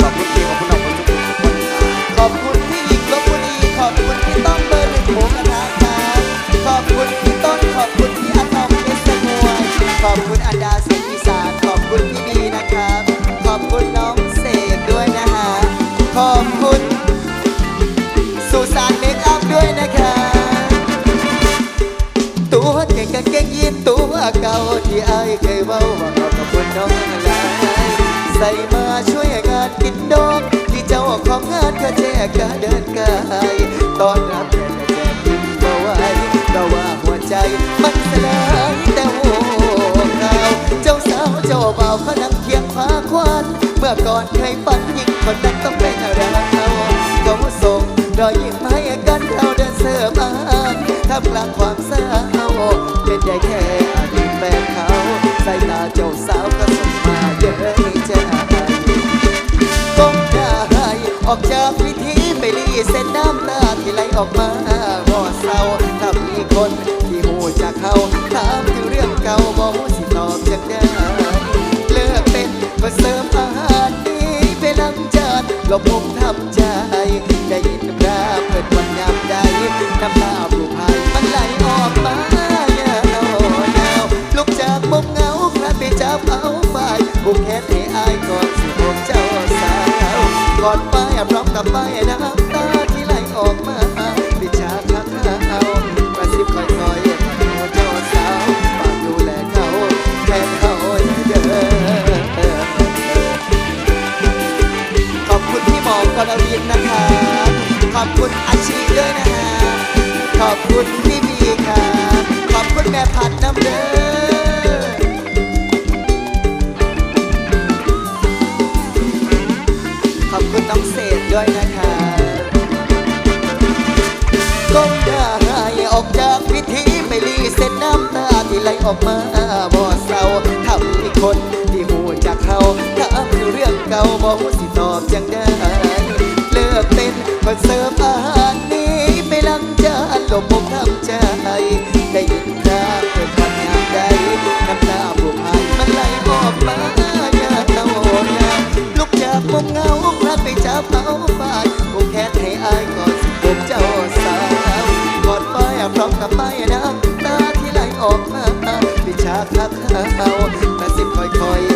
ขอบคุณพี่ขอบคุณน้องคนทุกคนทุขอบคุณพี่หญิงลบบุรีขอบคุณพี่ต้อมเบอร์หนึ่งหมูกระทะครับขอบคุณพี่ต้นขอบคุณพี่อาตอมเพชรสมวยขอบคุณอันดาเสียงอีสานขอบคุณพี่บีนะครับ ขอบคุณน้องเสกด้วยนะฮะขอบคุณสุสานเมคอัพด้วยนะครับตัวเก่งกางเก่งยีนตัวเก่าที่ไอ้ายเคยเว้าว่า ใส่มาช่วยงานกินดอกที่เจ้าของงานก็แจกกะเดินกายตอนรับแจกกะแจกกินบ่ไหวเราว่าหัวใจมันสลายแต่หัวเราเจ้าสาวเจ้าบ่าวเขานั่งเคียงฟ้าควันเมื่อก่อนเคยฝันยิ่งคนนั้นต้องเป็นเราเขาส่งรอยยิ้มให้กันเราเดินเสือมาท่ามกลางความเศร้าเป็นได้แค่อดีตแฟนเขาใสายตาเจ้าสาวก็ ออกจากวิธีไปรีเส้นน้ำตาที่ไหลออกมาบ่เศร้าถ้ามีคนที่หูจากเขาถามถึงเรื่องเก่าบ่หูสิตอบจังได้เลิกเป็นก็เสริมอาหารดีไปลังจานลบมุมทำใจได้ยินคราเปิดวันยามใดน้ำตาผู้พายมันไหลออกมาเงาเงาลุกจากมุมเงาคลานไปจับเอาฝ่ายบุกแขนให้อายก่อนสิพบเจ้าสาวก่อนไป พร้อมกับไปน้ำตาที่ไหลออกมาดิชาทักเอากระซิบค่อยๆมาดูเจ้าสาวฝากดูแลเขาแทนเขาเด้อขอบคุณพี่หมอกรวินนะครับขอบคุณอาชีด้วยนะฮะขอบคุณพี่บีครับขอบคุณแม่พัดน้ำเด้อ ก้มด่าให้ออกจากพิธีไปลีเสร็จน้ำตาที่ไหลออกมาบ่เศร้าทำให้คนที่หูจากเขาถ้าคืเรื่องเก่าบอกสิตอบยังได้ เลิกเป็นคนเสิร์ฟอาหารนี้ไปล้างจานหลบผมทำใจได้ยินจาเกิดความอยากไดน้ำตาผูกพันมันไหลออกมาอย่าเอาอย่าลุกจากมุมเงาพลัดไปจับเอา กับไปน้ำตาที่ไหลออกมาวิชาคาเขาแต่สิบค่อย